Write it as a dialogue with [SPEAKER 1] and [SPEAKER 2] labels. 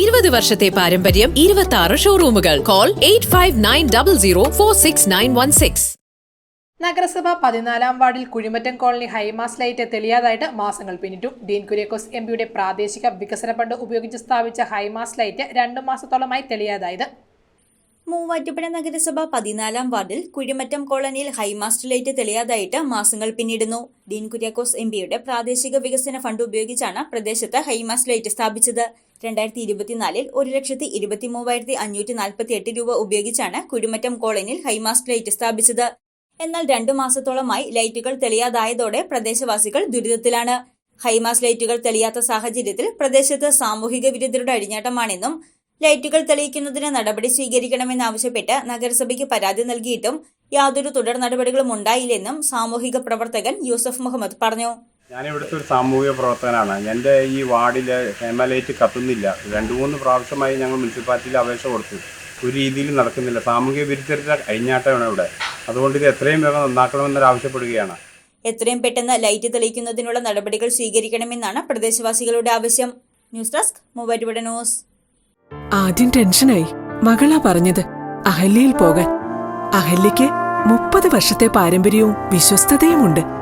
[SPEAKER 1] ഇരുപത് വർഷത്തെ പാരമ്പര്യം ഇരുപത്തി ആറ് ഷോറൂമുകൾ call eight five nine double zero four six nine one six
[SPEAKER 2] നഗരസഭ പതിനാലാം വാർഡിൽ കുഴിമറ്റം കോളനി ഹൈമാസ് ലൈറ്റ് തെളിയാതായിട്ട് മാസങ്ങൾ പിന്നിട്ടു. ഡീൻ കുര്യാക്കോസ് എം പിയുടെ പ്രാദേശിക വികസന ഫണ്ട് ഉപയോഗിച്ച് സ്ഥാപിച്ച ഹൈമാസ് ലൈറ്റ് രണ്ടു മാസത്തോളമായി തെളിയാതായത്.
[SPEAKER 3] മൂവാറ്റുപുഴ നഗരസഭ പതിനാലാം വാർഡിൽ കുഴിമറ്റം കോളനിയിൽ ഹൈമാസ്റ്റ് ലൈറ്റ് തെളിയാതായിട്ട് മാസങ്ങൾ പിന്നിടുന്നു. ഡീൻ കുര്യാക്കോസ് എം പിയുടെ പ്രാദേശിക വികസന ഫണ്ട് ഉപയോഗിച്ചാണ് പ്രദേശത്ത് ഹൈമാസ്റ്റ് ലൈറ്റ് സ്ഥാപിച്ചത്. രണ്ടായിരത്തി ഇരുപത്തിനാലിൽ ഒരു ലക്ഷത്തി ഇരുപത്തി മൂവായിരത്തി അഞ്ഞൂറ്റി നാൽപ്പത്തി എട്ട് രൂപ ഉപയോഗിച്ചാണ് കുഴിമറ്റം കോളനിയിൽ ഹൈമാസ്റ്റ് ലൈറ്റ് സ്ഥാപിച്ചത്. എന്നാൽ രണ്ടു മാസത്തോളമായി ലൈറ്റുകൾ തെളിയാതായതോടെ പ്രദേശവാസികൾ ദുരിതത്തിലാണ്. ഹൈമാസ് ലൈറ്റുകൾ തെളിയാത്ത സാഹചര്യത്തിൽ പ്രദേശത്ത് സാമൂഹിക വിരുദ്ധരുടെ അഴിഞ്ഞാട്ടമാണെന്നും ലൈറ്റുകൾ തെളിയിക്കുന്നതിന് നടപടി സ്വീകരിക്കണമെന്നാവശ്യപ്പെട്ട് നഗരസഭയ്ക്ക് പരാതി നൽകിയിട്ടും യാതൊരു തുടർ നടപടികളും ഉണ്ടായില്ലെന്നും സാമൂഹിക പ്രവർത്തകൻ യൂസഫ് മുഹമ്മദ് പറഞ്ഞു.
[SPEAKER 4] ഞാൻ ഇവിടുത്തെ ഒരു സാമൂഹിക പ്രവർത്തകനാണ്. എന്റെ ഈ വാർഡിൽ ഹേമലൈറ്റ് കത്തുന്നില്ല. രണ്ട് മൂന്ന് പ്രാവശ്യമായി ഞങ്ങൾ മുനിസിപ്പാലിറ്റിയിൽ അപേക്ഷ കൊടുത്തു. ഒരു രീതിയിലും നടക്കുന്നില്ല. സാമൂഹിക വിരുദ്ധരുടെ അഴിഞ്ഞാട്ടമാണ് ഇവിടെ. അതുകൊണ്ട് ഇത് എത്രയും വേഗം നന്നാക്കണമെന്നൊരു ആവശ്യപ്പെടുകയാണ്
[SPEAKER 3] എത്രയും പെട്ടെന്ന് ലൈറ്റ് തെളിയിക്കുന്നതിനുള്ള നടപടികൾ സ്വീകരിക്കണമെന്നാണ് പ്രദേശവാസികളുടെ ആവശ്യം. News desk Muvattupuzha news.
[SPEAKER 5] ആദ്യം ടെൻഷനായി. മകളാ പറഞ്ഞത് അഹല്യയിൽ പോകാൻ. അഹല്യയ്ക്ക് മുപ്പത് വർഷത്തെ പാരമ്പര്യവും വിശ്വസ്തതയുമുണ്ട്.